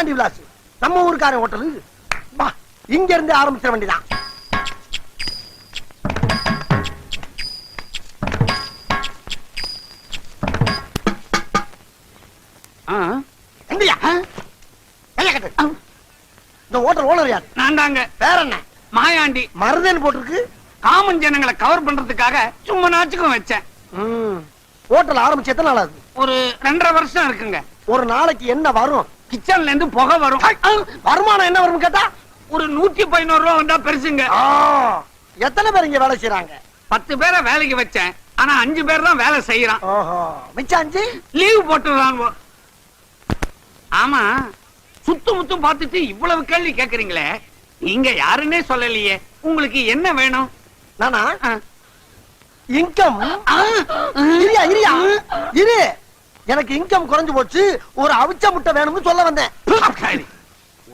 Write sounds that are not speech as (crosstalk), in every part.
பாண்டி விலாஸ் நம்ம ஊருக்காரன் ஹோட்டலு வா இங்க இருந்து ஆரம்பிச்சிட கட்டு. இந்த ஹோட்டல் ஓனர் யார்? நான் தாங்க என்ன? மாயாண்டி. மருதன் போட்டிருக்கு. காமன் ஜனங்களை கவர் பண்றதுக்காக சும்மா நாச்சுக்கும் வச்சேன். ஹோட்டல் ஆரம்பிச்சு எத்தனை நாள் ஆகுது ஒரு ரெண்டரை வருஷம் இருக்குங்க. ஒரு நாளைக்கு என்ன வரும்? கிச்சன்ல இருந்து புகை வரும். வருமானம் என்ன வரும் கேட்டா ஒரு நூத்தி பதினோரு ரூபா வந்தா பெருசுங்க. எத்தனை பேர் இங்க வேலை செய்யறாங்க பத்து பேரை வேலைக்கு வச்சேன். ஆனா அஞ்சு பேர் தான் வேலை செய்யறான். மிச்சம் அஞ்சு? லீவு போட்டுறாங்க ஆமா சுத்து முத்தும் பார்த்துட்டு இவ்வளவு கேள்வி கேக்குறீங்களே. நீங்க யாருன்னே சொல்லலையே. உங்களுக்கு என்ன வேணும்? நானா. இன்கம் இரியா இரியா. இரு. எனக்கு இன்கம் குறைஞ்சு போச்சு ஒரு அவிச்ச முட்டை வேணும்னு சொல்ல வந்தேன்.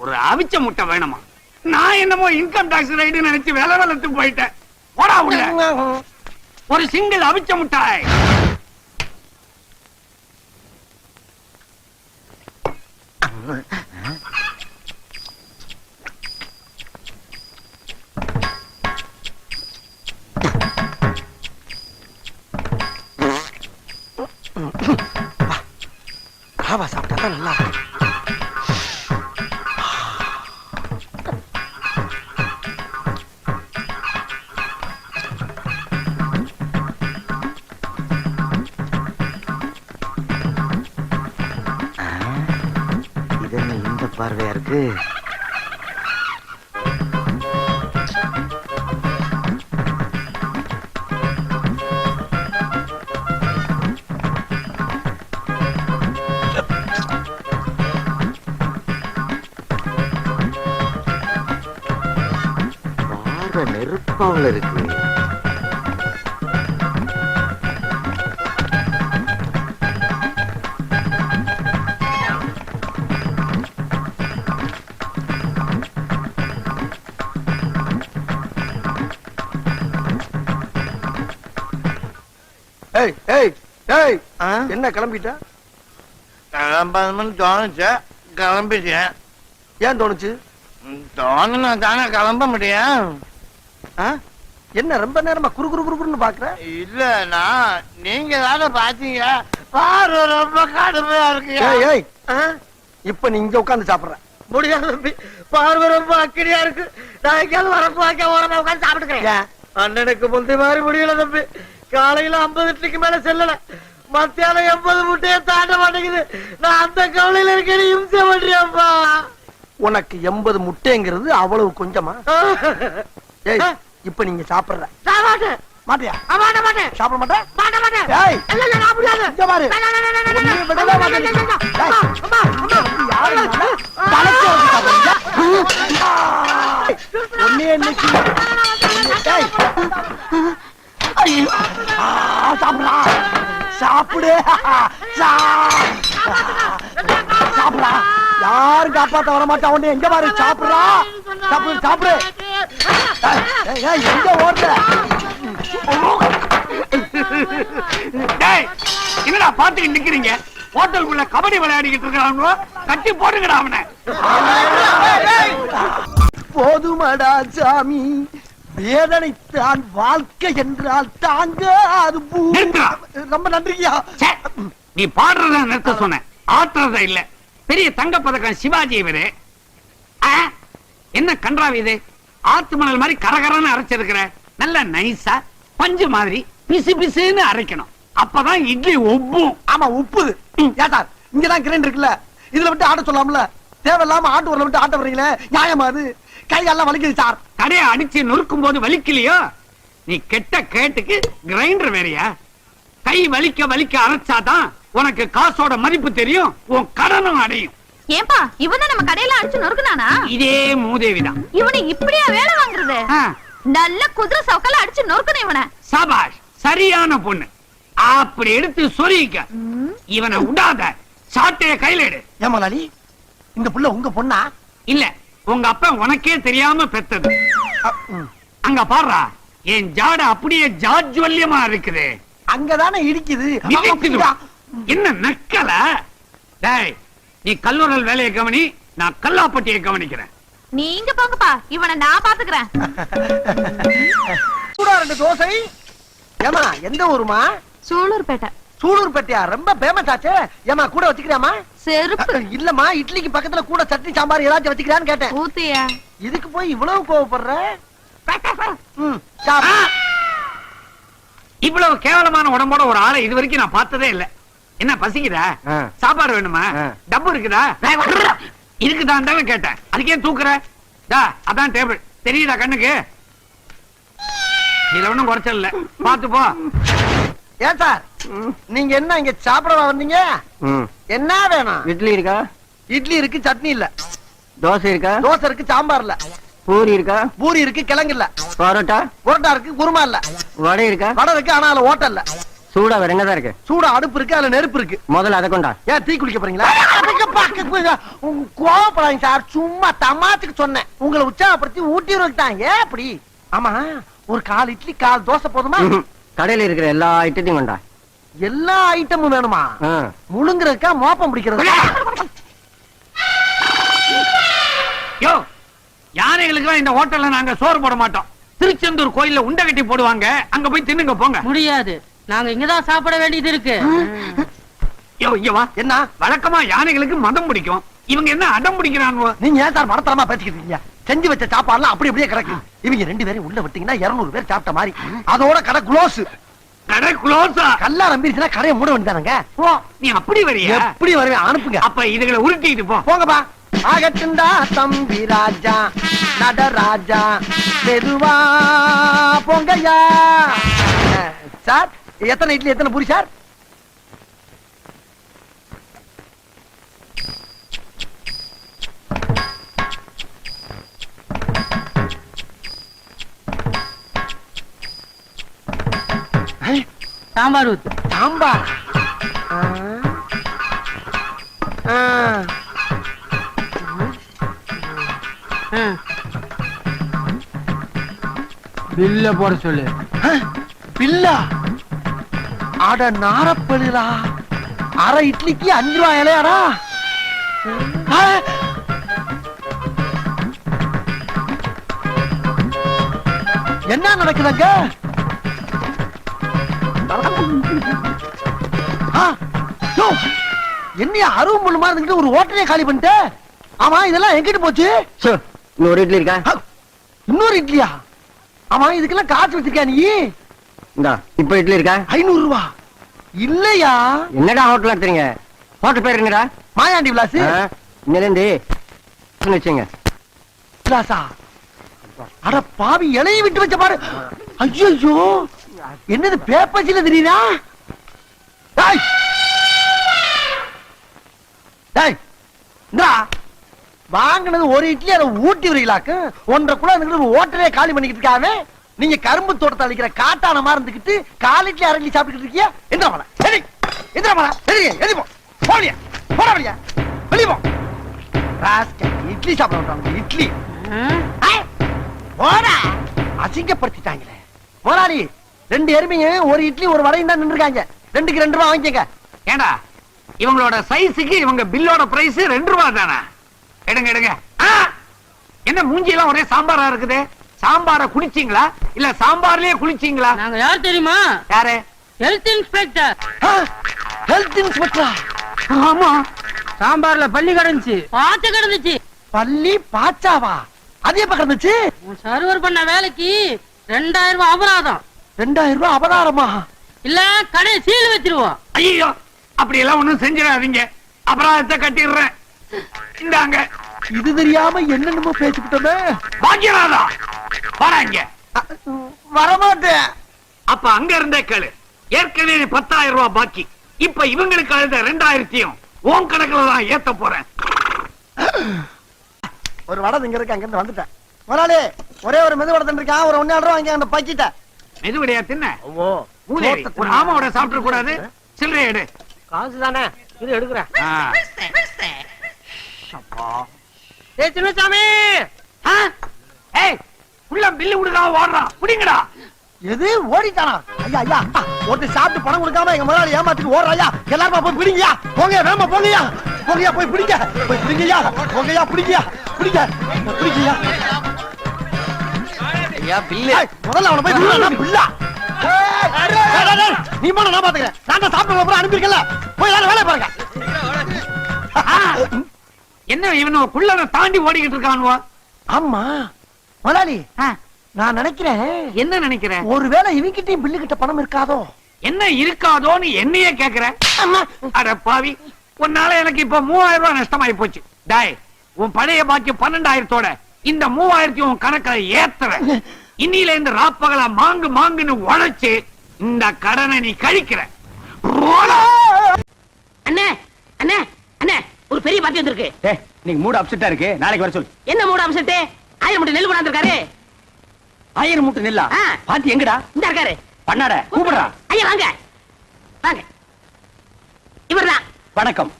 ஒரு அவிச்ச முட்டை வேணுமா? நான் என்னமோ இன்கம் டாக்ஸ் ரைடு நினைச்சு வேலை வளர்த்து போயிட்டேன். போடா உள்ள. ஒரு சிங்கிள் அவிச்ச முட்டாய். ராவா சாப்பிட்டா நல்லா இந்த பார்வையா இருக்கு? நெருப்பாவில் இருக்கு ஏய் ஏய் ஏய் ஆ? என்ன கிளம்பிட்ட கிளம்பணும்னு தோணுச்சு கிளம்பிட்டேன் ஏன் தோணுச்சு தோணுனா தானே கிளம்ப முடியும்? என்ன ரொம்ப நேரமா குறு குறு குறுன்னு பாக்குற? இல்ல நான் நீங்க தானே பாத்தீங்க. பார்வை ரொம்ப கடுமையா இருக்கு? இப்ப நீ இங்க உட்கார்ந்து சாப்பிடுற. முடியாது தம்பி. பார்வை ரொம்ப அக்கடியா இருக்கு. நான் எங்கேயாவது வரப்பு வாக்க ஓரமா உட்காந்து சாப்பிட்டுக்கிறேன். அண்ணனுக்கு முந்தி மாதிரி முடியல தம்பி. காலையில ஐம்பது இட்லிக்கு மேல செல்லல. மத்தியானம் எண்பது முட்டையை தாண்ட மாட்டேங்குது. நான் அந்த கவலையில இருக்கேன் இம்சை பண்றியாப்பா. உனக்கு எண்பது முட்டைங்கிறது அவ்வளவு கொஞ்சமா? ஏய் இப்ப நீங்க சாப்பிடுற. மாட்டேன் மாட்டியா? மாட்ட மாட்டேன் சாப்பிட மாட்டேன் மாட்ட மாட்டேன் ஏய். இல்ல இல்ல நான் முடியாது. இங்க பாரு. இல்ல, விடவே மாட்டேன். ஏய், அம்மா, அம்மா, யாரு? தலைக்கு சாப்பிடுறியா? ஏய். ஐயோ. சாப்பிடுடா. சாப்பிடு. சாப்பிடுடா யாரும் காப்பாத்த வர மாட்டா உன்னை எங்க பாரு? சாப்பிடுறா. சாப்பிடு சாப்பிடு. எங்க ஓடுற? என்னடா பாத்துக்கிட்டு நிக்கிறீங்க? ஹோட்டலுக்குள்ள கபடி விளையாடிக்கிட்டு இருக்காங்க கட்டி போட்டுங்கடா அவனை. போதுமடா சாமி. வேதனைத்தான் வாழ்க்கை என்றால் தாங்க அது. ரொம்ப நன்றியா நீ பாடுறத நிறுத்த சொன்ன ஆட்டுறத இல்ல. பெரிய தங்க பதக்கம் சிவாஜி இவரு. என்ன கன்றாவி இது? ஆத்து மணல் மாதிரி கரகரன்னு அரைச்சிருக்கிற. நல்ல நைஸா பஞ்சு மாதிரி பிசு பிசுன்னு அரைக்கணும். அப்பதான் இட்லி ஒப்பும் ஆமா உப்பு. ஏட்டா இங்கதான் கிரைண்ட் இருக்குல்ல. இதுல விட்டு ஆட்ட சொல்லாம்ல? தேவையில்லாம ஆட்டு ஊர்ல விட்டு ஆட்ட வர்றீங்களே? நியாயமா அது? கை எல்லாம் வலிக்குது சார். கடையை அடிச்சு நொறுக்கும் போது வலிக்கலையோ? நீ கெட்ட கேட்டுக்கு கிரைண்டர் வேறயா? கை வலிக்க வலிக்க அரைச்சாதான் உனக்கு காசோட மதிப்பு தெரியும் உன் கடனும் அடையும். ஏன்பா இவன் நம்ம கடையில அடிச்சு நொறுக்குனானா? இதே மூதேவிதான். இவனை இப்படியா வேலை வாங்குறது? நல்ல குதிரை சவுக்கால அடிச்சு நொறுக்கணும் இவனை. சபாஷ் சரியான பொண்ணு. அப்படி எடுத்து சொரிக்க இவனை விடாத சாட்டைய கையில எடு. ஏமாலாளி இந்த புள்ள உங்க பொண்ணா? இல்ல உங்க அப்பா உனக்கே தெரியாம பெத்தது. அங்க பாருடா என் ஜாட அப்படியே ஜாஜ்வல்யமா இருக்குது. அங்கதானே இடிக்குது. என்ன நக்கல? டேய் நீ கல்லூரல் வேலையை கவனி நான் கல்லாப்பட்டியை கவனிக்கிறேன். நீங்க போங்கப்பா இவனை நான் பாத்துக்கிறேன். சூடா ரெண்டு தோசை. ஏமா எந்த ஊருமா சூலூர்பேட்டை. சூலூர்பேட்டையா? ரொம்ப ஃபேமஸ் ஆச்சே. ஏமா கூட வச்சுக்கிறியாமா செருப்பு. இல்லம்மா இட்லிக்கு பக்கத்துல கூட சட்னி சாம்பார் ஏதாச்சும் வச்சுக்கிறான்னு கேட்டேன். ஊத்தியா? இதுக்கு போய் இவ்வளவு கோவப்படுற? ம்! சாப்பிடு. இவ்வளவு கேவலமான உடம்போட ஒரு ஆளை இது வரைக்கும் நான் பார்த்ததே இல்ல. என்ன பசிக்குதா. சாப்பாடு வேணுமா. டப்பு இருக்குதா? இருக்குதான் தானே கேட்டேன். அதுக்கே தூக்குற? டா அதான் டேபிள் தெரியுதா கண்ணுக்கு? இதுல ஒண்ணும் குறைச்சல் இல்ல. பாத்து போ. ஏன் சார்? நீங்க என்ன இங்க சாப்பிடவா வந்தீங்க? என்ன வேணும்? இட்லி இருக்கா? இட்லி இருக்கு சட்னி இல்ல. தோசை இருக்கா? தோசை இருக்கு சாம்பார் இல்ல. பூரி இருக்கா? பூரி இருக்கு கிழங்கு இல்ல. பரோட்டா? புரோட்டா இருக்கு குருமா இல்ல. வடை இருக்கா? வடை இருக்கு ஆனா ஓட்டல் இல்ல. சூடா வேற என்னதான் இருக்கு? சூடா அடுப்பு இருக்கு அதுல நெருப்பு இருக்கு. முதல்ல அதை கொண்டா. ஏன் டீ குடிக்க போறீங்களா? கோவப்படாதீங்க சார். சும்மா தமாத்துக்கு சொன்னேன். உங்களை உற்சாகப்படுத்தி ஊட்டி விட்டாங்க ஏன் அப்படி? ஆமா ஒரு கால் இட்லி கால் தோசை போதுமா. கடையில இருக்கிற எல்லா ஐட்டத்தையும் கொண்டா. எல்லா ஐட்டமும் வேணுமா. முழுங்குறதுக்கா மோப்பம் பிடிக்கிறது? யோ யானைகளுக்கு இந்த ஹோட்டல்ல நாங்க சோறு போட மாட்டோம். திருச்செந்தூர் கோயில்ல உண்டை கட்டி போடுவாங்க. அங்க போய் தின்னுங்க போங்க. முடியாது. நாங்க இங்கதான் சாப்பிட வேண்டியது இருக்கு. யோ இங்க வா. என்ன? வழக்கமா யானைகளுக்கு மதம் பிடிக்கும். இவங்க என்ன அடம் பிடிக்கிறாங்க நீங்க ஏன் சார் பேசிக்கிட்டு இருக்கீங்க? செஞ்சு வச்ச சாப்பாடுலாம் அப்படி அப்படியே கிடக்கு. இவங்க ரெண்டு பேரும் உள்ள விட்டீங்கன்னா 200 பேர் சாப்பிட்ட மாதிரி. அதோட கடை க்ளோஸ். கடை க்ளோஸா? கல்லா நம்பிருச்சுன்னா கடையை மூட வேண்டியதானங்க? ஓ நீ அப்படி வரியா? எப்படி வருவேன்? அனுப்புங்க. அப்ப இதுகளை உருட்டிட்டு போ. போங்கப்பா. ஆகட்டுண்டா தம்பி ராஜா நடராஜா மெதுவா போங்கய்யா அஹ், சார் எத்தனை இட்லி எத்தனை பூரி சார்? சாம்பார் ஊத்து. சாம்பார்? ஆ. ஆ. பில்ல போட சொல்லு. பில்லா? அட நாரப்படுதா அரை இட்லிக்கு அஞ்சு ரூபாய் இலையாடா. என்ன நடக்குதுங்க? ஆ, யோ, என்னையா அருவு முள்ளுமா இருந்துட்டு ஒரு ஹோட்டலே காலி பண்ணிட்ட? ஆமா இதெல்லாம் எங்கிட்டு போச்சு? இன்னொரு இட்லி இருக்கா? இன்னொரு இட்லியா? ஆமா இதுக்கெல்லாம் காசு வச்சிருக்கியா நீ? இந்தா இப்ப இட்லி இருக்கா? ஐநூறு ரூபா இல்லையா? என்னடா ஹோட்டல் நடத்துறீங்க ஹோட்டல் பேர் என்னடா? மாயாண்டி விலாஸ் வச்சுங்க விலாசா? அட பாவி இலையை விட்டு வச்ச பாரு. ஐயோ என்னது பேப்பர்ஸ்ல தெரியுதா டேய். டேய். இந்தா. வாங்கினது ஒரு இட்லி அதை ஊட்டி வரீங்களாக்கு ஒன்றரை கூட ஒரு ஹோட்டலே காலி பண்ணிக்கிட்டு இருக்காவே நீங்க கரும்பு தோட்டத்தை அழிக்கிற காட்டான மாதிரி இருந்துக்கிட்டு கால் இட்லி அரை இட்லி சாப்பிட்டுக்கிட்டு இருக்கியா? எந்திர மலை சரி. எந்திர மலை சரி எதி போ. போலியா. போட வழியா வெளிய போ. இட்லி சாப்பிட வந்தாங்க இட்லி. போடா. அசிங்கப்படுத்திட்டாங்களே. போராடி ரெண்டு எருமைங்க ஒரு இட்லி ஒரு வடையும் தான் நின்றுருக்காங்க. ரெண்டுக்கு ரெண்டு ரூபா வாங்கிக்கங்க. ஏண்டா? இவங்களோட சைஸுக்கு இவங்க பில்லோட பிரைஸ் ரெண்டு ரூபா தானே? எடுங்க எடுங்க! என்ன மூஞ்சி எல்லாம் ஒரே சாம்பாரா இருக்குது? சாம்பார குளிச்சீங்களா இல்ல சாம்பார்லயே குளிச்சீங்களா? நாங்க யார் தெரியுமா? யாரு? ஹெல்த் இன்ஸ்பெக்டர் ஹெல்த் இன்ஸ்பெக்டரா ஆமா. சாம்பார்ல பள்ளி கிடந்துச்சு. பாத்து கிடந்துச்சு. பள்ளி பாச்சாவா? அது எப்ப கிடந்துச்சு? உன் சர்வர் பண்ண வேலைக்கு ரெண்டாயிரம் ரூபாய் அபராதம். ரெண்டாயிரம் ரூபாய் அபராரமா இல்ல கடை சீல் வச்சிருவோம். ஐயோ அப்படி எல்லாம் ஒண்ணும் செஞ்சிடாதீங்க. அபராதத்தை கட்டிடுறேன். இந்தாங்க. இது தெரியாம என்னென்னமோ பேசிக்கிட்டோமே. பாக்கியராதா வராங்க. அ, வரமாட்டேன். அப்ப அங்க இருந்தே கேளு. ஏற்கனவே பத்தாயிரம் ரூபாய் பாக்கி. இப்ப இவங்களுக்கு அழுத ரெண்டாயிரத்தையும் உன் கணக்குல தான் ஏத்த போறேன். ஒரு வடை இங்க இருக்கு அங்க இருந்து வந்துட்டேன். முதலாளி ஒரே ஒரு மெது வடை இருக்கான் ஒரு ஒன்னே ரூபா வாங்கி அந்த பக்கிட்ட மெதுவடையா தின்ன? ஓ மூதேவி ஒரு ஆமாவோட சாப்பிட கூடாது. சில்லறை எடு. காசு தானே? இது எடுக்கிறேன். ஏய் சின்னசாமி? ஏய் உள்ள பில்லு கொடுக்காம ஓடுறான் புடிங்கடா. எது? ஓடிட்டானா? ஐயா ஐயா. ஒருத்தர் சாப்பிட்டு பணம் கொடுக்காம எங்க முதலாளி ஏமாத்திட்டு ஓடுறாயா எல்லாரும் போய் பிடிங்கயா போங்க வேமா போங்கயா போங்கயா போய் பிடிங்க. போய் பிடிங்கயா போங்கயா பிடிங்கயா பிடிங்க. பிடிங்கயா ஐயா பில்லு. முதல்ல அவனை போய் டேய், டேய், நீ போன நான் பாத்துக்கிறேன். நான் தான் சாப்பிட்டு அப்புறம் அனுப்பியிருக்கல போய் எல்லாரும் வேலையை பாருங்க. என்ன இவன் குள்ளத தாண்டி ஓடிக்கிட்டு இருக்கானுவோ? ஆமா. முதலாளி நான் நினைக்கிறேன் என்ன நினைக்கிற ஒருவேளை இவங்கிட்டயும் பில்லு கிட்ட பணம் இருக்காதோ? என்ன இருக்காதோன்னு என்னையே கேக்குற? அட பாவி உன்னால எனக்கு இப்ப மூவாயிரம் ரூபாய் நஷ்டமாயி போச்சு. டாய் உன் பழைய பாக்கி பன்னெண்டாயிரத்தோட இந்த மூவாயிரத்தி உன் கணக்குல ஏத்துற. இன்னில இந்த ராப்பகலா மாங்கு மாங்குன்னு உழைச்சு இந்த கடனை நீ கழிக்கிற. அண்ணே அண்ணே அண்ணே ஒரு பெரிய பாட்டி வந்திருக்கு. நீங்க மூடு அப்செட்டா இருக்கு. நாளைக்கு வர சொல்லு. என்ன மூட அம்சத்தே ஆயிரம் மட்டும் நெல் கொண்டாந்துருக்காரு. ஆயிரம் மூட்டை நெல்லா. பாத்தி எங்கடா? இந்த இருக்காரு. பண்ணாட கூப்பிடுறா. ஐயா வாங்க. வாங்க. இவர்தான். வணக்கம்.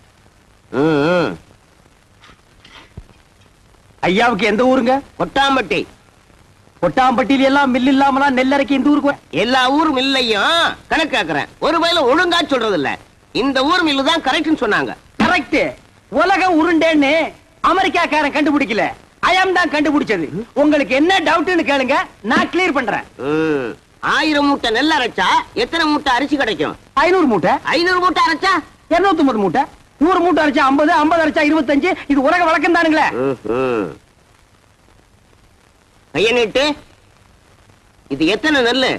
ஐயாவுக்கு எந்த ஊருங்க? கொட்டாம்பட்டி. கொட்டாம்பட்டியில எல்லாம் மில் இல்லாமலாம் நெல்லரைக்கு இந்த ஊருக்கு எல்லா ஊர் மில்லையும் கணக்கு கேக்குறேன். ஒரு வயல ஒழுங்கா சொல்றது இல்ல இந்த ஊர் மில்லு தான் கரெக்ட்னு சொன்னாங்க. கரெக்ட் உலக உருண்டேன்னு அமெரிக்காக்காரன் கண்டுபிடிக்கல. அயம் தான் கண்டுபிடிச்சது. உங்களுக்கு என்ன டவுட்னு கேளுங்க நான் கிளியர் பண்றேன். ஆயிரம் மூட்டை நெல் அரைச்சா எத்தனை மூட்டை அரிசி கிடைக்கும்? ஐநூறு மூட்டை. ஐநூறு மூட்டை அரைச்சா? இருநூத்தி ஒன்பது மூட்டை. நூறு மூட்டை அரைச்சா ஐம்பது ஐம்பது அரைச்சா இருபத்தஞ்சு. இது உலக வழக்கம் தானுங்களே. நீட்டு. இது எத்தனை நெல்லு?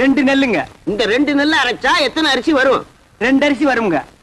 ரெண்டு நெல்லுங்க. இந்த ரெண்டு நெல் அரைச்சா எத்தனை அரிசி வரும்? ரெண்டு அரிசி வருங்க.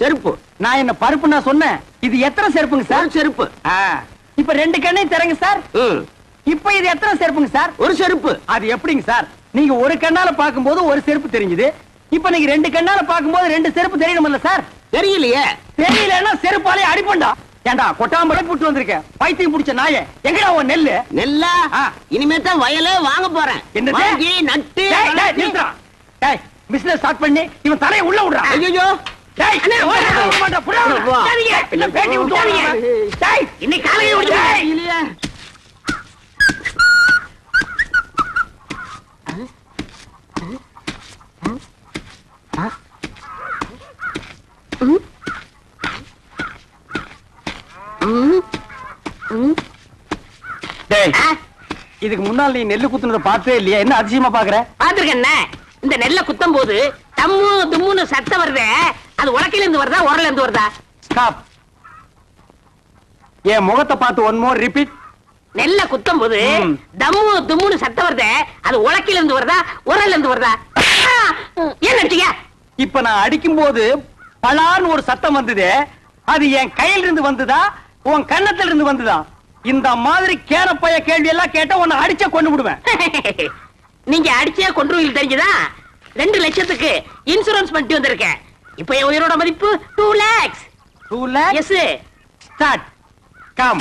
செருப்பு. நான் என்ன பருப்பு நான் சொன்னேன். இது எத்தனை செருப்புங்க சார்? செருப்பு. இப்ப ரெண்டு கண்ணையும் திறங்க சார். இப்ப இது எத்தனை செருப்புங்க சார்? ஒரு செருப்பு. அது எப்படிங்க சார்? நீங்க ஒரு கண்ணால பாக்கும்போது ஒரு செருப்பு தெரிஞ்சது. இப்ப நீங்க ரெண்டு கண்ணால பாக்கும்போது ரெண்டு செருப்பு தெரியணும்ல சார்? தெரியலையே. தெரியலன்னா செருப்பாலே அடிப்பண்டா ஏண்டா கொட்டாம்பரை புட்டு வந்திருக்கேன். பைத்தியம் புடிச்ச நாயே. எங்கடா உன் நெல்லு? நெல்லா. இனிமே தான் வயலே வாங்க போறேன்? வாங்கி நட்டு. டேய், business start பண்ணி இவன் தலையை உள்ள விடுறா. ஐயோ இதுக்கு முன்னால் நீ நெல்லு குத்துனத பார்த்தே இல்லையா? என்ன அதிசயமா பாக்குற பாத்துருக்கண்ணே இந்த நெல்ல குத்தும் போது தம்மு தும்முன்னு சத்தம் வருதே. அது உலக்கையில இருந்து வருதா உரல இருந்து வருதா? ஸ்டாப் என் முகத்தை பார்த்து ஒன் மோர் ரிப்பீட் நெல்ல குத்தும் போது. தம்மு தும்முன்னு சத்தம் வருதே அது உலக்கையில இருந்து வருதா? உரல்ல இருந்து வருதா ஏன் இப்ப நான் அடிக்கும் போது பலான்னு ஒரு சத்தம் வந்தது அது என் கையில இருந்து வந்ததா உன் கன்னத்துல இருந்து வந்ததா? இந்த மாதிரி கேனப்பைய கேள்வி எல்லாம் கேட்டா உன்னை அடிச்ச கொண்டு விடுவேன். நீங்க அடிச்சே கொன்றுவீங்க தெரிஞ்சதா? ரெண்டு லட்சத்துக்கு இன்சூரன்ஸ் பண்ணிட்டு வந்திருக்கேன். இப்ப என் உயிரோட மதிப்பு டூ லேக்ஸ் டூ லேக் எஸ் ஸ்டார்ட் கம்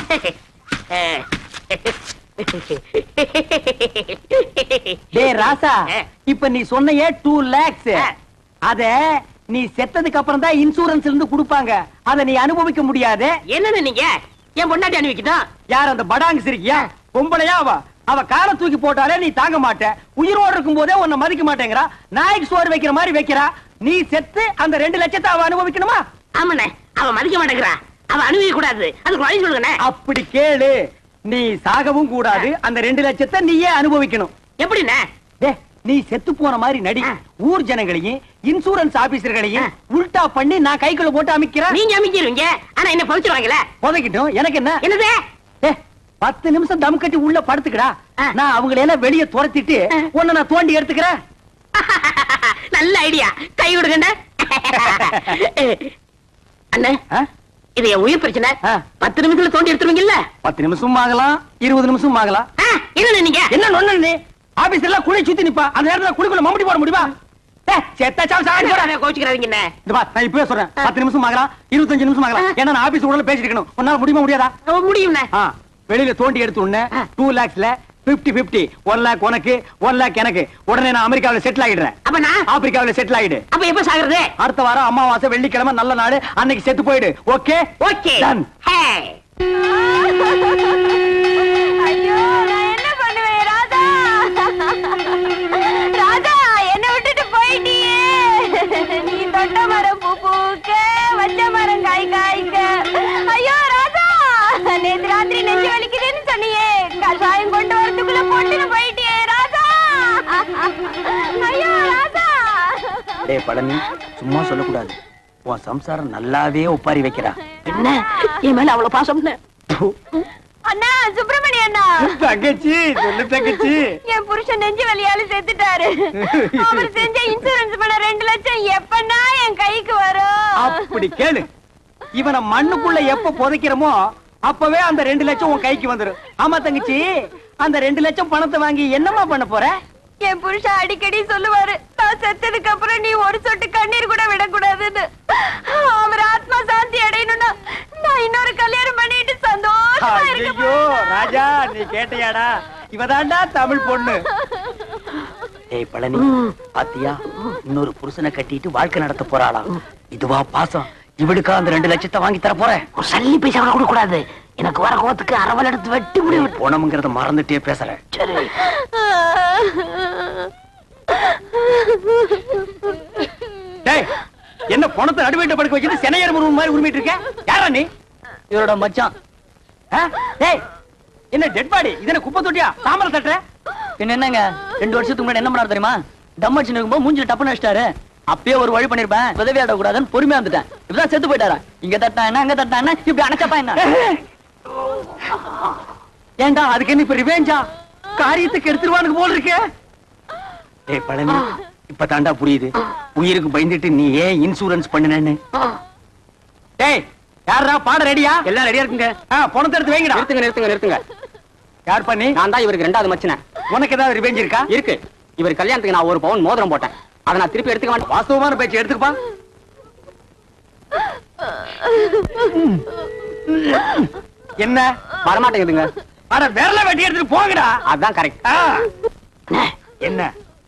டே ராசா. இப்ப நீ சொன்னையே டூ லேக்ஸ். அத நீ செத்ததுக்கு அப்புறம் தான் இன்சூரன்ஸ்ல இருந்து கொடுப்பாங்க. அத நீ அனுபவிக்க முடியாது. என்னன்னு நீங்க? என் பொண்டாட்டி அனுப்பிக்கணும் யார் அந்த படாங்கு சிரிக்கியா? பொம்பளையா அவ? அவ காலை தூக்கி போட்டாலே நீ தாங்க மாட்ட. உயிரோடு இருக்கும் போதே உன்னை மதிக்க மாட்டேங்கிறா. நாய்க்கு சோறு வைக்கிற மாதிரி வைக்கிறா. நீ செத்து அந்த ரெண்டு லட்சத்தை அவ அனுபவிக்கணுமா? ஆமாண்ணே. அவ மதிக்க மாட்டேங்கிறா. அவ அனுபவிக்க கூடாது அதுக்கு வழி சொல்லுங்கண்ணே. அப்படி கேளு. நீ சாகவும் கூடாது. அந்த ரெண்டு லட்சத்தை நீயே அனுபவிக்கணும். எப்படிண்ணே? நீ செத்து போன மாதிரி நடி. ஊர் ஜனங்களையும் இன்சூரன்ஸ் ஆபீசர்களையும். உல்டா பண்ணி நான் கைக்குள்ள போட்டு அமைக்கிறேன். நீங்க அமைக்கிருவீங்க ஆனா என்ன பவிச்சிருவாங்கல்ல? புதைக்கிட்டும். எனக்கு என்ன? என்னது? பத்து நிமிஷம் தம் கட்டி உள்ள படுத்துக்கடா. நான் அவங்களை எல்லாம் வெளியே துரத்திட்டு. உன்னை நான் தோண்டி எடுத்துக்கிறேன். (laughs) நல்ல ஐடியா. கை விடுங்கண்ணே. (laughs) அண்ணே? இது என் உயிர் பிரச்சனை. பத்து நிமிஷத்துல தோண்டி எடுத்துருவீங்கல்ல? பத்து நிமிஷம் ஆகலாம் இருபது நிமிஷம் ஆகலாம். ஆ, என்னண்ணே நீங்க? என்ன நொண்ணு நீ? ஆபீஸ்ல எல்லாம் குழி சுத்தி நிப்பா. அந்த நேரத்துல குழிக்குள்ள மம்படி போட முடியுமா. கோச்சுக்கிறாதீங்க என்ன சொல்றேன். பத்து நிமிஷம் ஆகலாம் இருபத்தஞ்சு நிமிஷம் ஆகலாம். ஏன்னா ஆபீஸ் உடனே பேசிட்டு இருக்கணும். உன்னால முடியுமா முடியாதா? முடியும்ண்ணே. ஆ, வெளியில தோண்டி எடுத்த உடனே டூ லேக்ஸ்ல பிப்டி பிப்டி ஒன் லேக் உனக்கு ஒன் லேக் எனக்கு. உடனே நான் அமெரிக்காவில செட்டில் ஆகிடுறேன். அப்ப நான்? ஆப்பிரிக்காவில செட்டில் ஆகிடு. அப்ப எப்ப சாகுறது? அடுத்த வாரம் அமாவாசை வெள்ளிக்கிழமை நல்ல நாள். அன்னைக்கு செத்து போயிடு. Okay okay. ஹே ஐயோ நான் என்ன பண்ணுவேன் ராஜா ராஜா என்ன விட்டுட்டு போயிட்டியே. நீ தொட்ட மரம் பூ பூக்க வச்ச மரம் காய் காய்க்க. நேத்து ராத்திரி நெஞ்சு வலிக்குதுன்னு சொன்னியே. கஷாயம் கொண்டு வரதுக்குள்ள போட்டுன்னு போயிட்டியே ராஜா. ஐயோ ராஜா. டேய் பழனி சும்மா சொல்லக்கூடாது. உன் சம்சாரம் நல்லாவே ஒப்பாரி வைக்கிறா. என்ன? என் மேல அவ்வளவு பாசம்னு அண்ணா சுப்பிரமணிய அண்ணா. தங்கச்சி சொல்லு தங்கச்சி. என் புருஷன் நெஞ்சு வலியால செத்துட்டாரு. அவர் செஞ்ச இன்சூரன்ஸ் பண்ண ரெண்டு லட்சம் எப்பன்னா என் கைக்கு வரும். அப்படி கேளு. இவனை மண்ணுக்குள்ள எப்ப புதைக்கிறோமோ அப்பவே அந்த ரெண்டு லட்சம் உன் கைக்கு வந்துரும். ஆமா தங்கச்சி. அந்த ரெண்டு லட்சம் பணத்தை வாங்கி என்னம்மா பண்ண போற? என் புருஷன் அடிக்கடி சொல்லுவாரு நான் செத்ததுக்கு அப்புறம் நீ ஒரு சொட்டு கண்ணீர் கூட விடக்கூடாதுன்னு. அவர் ஆத்மா சாந்தி அடையணும்னா நான் இன்னொரு கல்யாணம் பண்ணிட்டு சந்தோஷமா இருக்க ஐயோ. ராஜா நீ கேட்டியாடா? இவதாண்டா தமிழ் பொண்ணு. ஏய் பழனி பாத்தியா? இன்னொரு புருஷனை கட்டிட்டு வாழ்க்கை நடத்த போறாளாம். இதுவா பாசம். இவளுக்கா அந்த ரெண்டு லட்சத்தை வாங்கி தர போறேன். ஒரு சல்லி பைசா கூட கொடுக்க கூடாது எனக்கு வர கோவத்துக்கு அரவல் எடுத்து வெட்டி முடியும் போனமுங்கிறத மறந்துட்டே பேசுறேன் சரி. டேய் என்ன பணத்தை நடுவேட்ட படுக்க வச்சுட்டு சென்னையர் முருகன் மாதிரி உரிமிட்டு இருக்க? யாரா நீ? இவரோட மச்சான்? டேய் என்ன டெட் பாடி இது என்ன குப்பை தொட்டியா? தாமரை தட்டுற? பின்ன என்னங்க? ரெண்டு வருஷத்துக்கு முன்னாடி என்ன பண்ணாரு தெரியுமா? டம் அடிச்சு இருக்கும்போது மூஞ்சில டப்புன்னு அடிச்சிட்டாரு. அப்பயே ஒரு வழி பண்ணிருப்பேன். உதவி ஆடக்கூடாதுன்னு பொறுமையா வந்துட்டேன். இப்பதான் செத்து போயிட்டாரா? இங்க தட்டா என்ன அங்க தட்டா என்ன? இப்படி அணைச்சப்பா என்ன? ஏண்டா அதுக்கு என்ன இப்ப ரிவேஞ்சா காரியத்துக்கு எடுத்துருவானுக்கு போல இருக்கே. டேய் பழனி இப்ப தாண்டா புரியுது. உயிருக்கு பயந்துட்டு நீ ஏன் இன்சூரன்ஸ் பண்ணுனேன்னு? டேய் யாரா பாட ரெடியா எல்லாம் ரெடியா இருக்குங்க. பணத்தை எடுத்து வைங்கடா. நிறுத்துங்க நிறுத்துங்க நிறுத்துங்க. யார் பண்ணி? நான் தான் இவருக்கு ரெண்டாவது மச்சினேன். உனக்கு ஏதாவது ரிவெஞ்ச் இருக்கா? இருக்கு. இவர் கல்யாணத்துக்கு நான் ஒரு பவுன் மோதிரம் போட்டேன். அதை நான் திருப்பி எடுத்துக்க மாட்டேன். வாஸ்தவமான பேச்சு எடுத்துக்கப்பா. என்ன? வரமாட்டேங்குதுங்க. அட விரல வெட்டி எடுத்துட்டு போங்கடா. அதான் கரெக்ட். என்ன?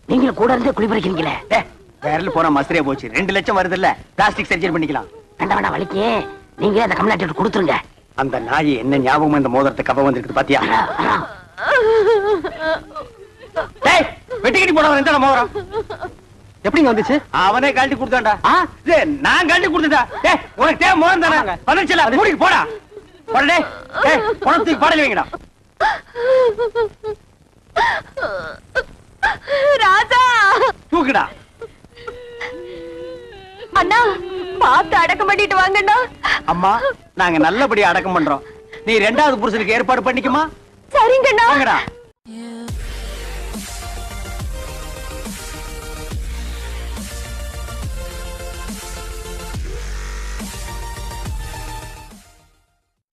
நீங்களும் கூட இருந்தே குழி பறிக்கிறீங்களே டேய், விரல் போன மசரே போச்சு. ரெண்டு லட்சம் வருது இல்ல. பிளாஸ்டிக் சர்ஜரி பண்ணிக்கலாம். வேண்டாம் வேண்டாம் வலிக்கு. நீங்க அந்த கம்யூனிட்டி கொடுத்துருங்க. அந்த நாய் என்ன ஞாபகம் இந்த மோதிரத்தை கவ வந்திருக்கு பாத்தியா? வெட்டிக்கிட்டு போனவன் எந்த மோதிரம்? எப்படிங்க வந்துச்சு? அவனே கழட்டி கொடுத்தான்டா. நான் கழட்டி கொடுத்தா டேய் உனக்கு தேவை மோதிரம் தானே? ஆமாங்க. வந்துச்சுல மூடிக்கு போடா. போடா டேய். டேய் பணத்துக்கு பாடல வைங்கடா. ராஜா! தூக்குடா. அண்ணா பார்த்து அடக்கம் பண்ணிட்டு வாங்கண்ணா. அம்மா நாங்க நல்லபடியா அடக்கம் பண்றோம். நீ ரெண்டாவது புருஷனுக்கு ஏற்பாடு பண்ணிக்குமா? சரிங்கண்ணா. வாங்கடா.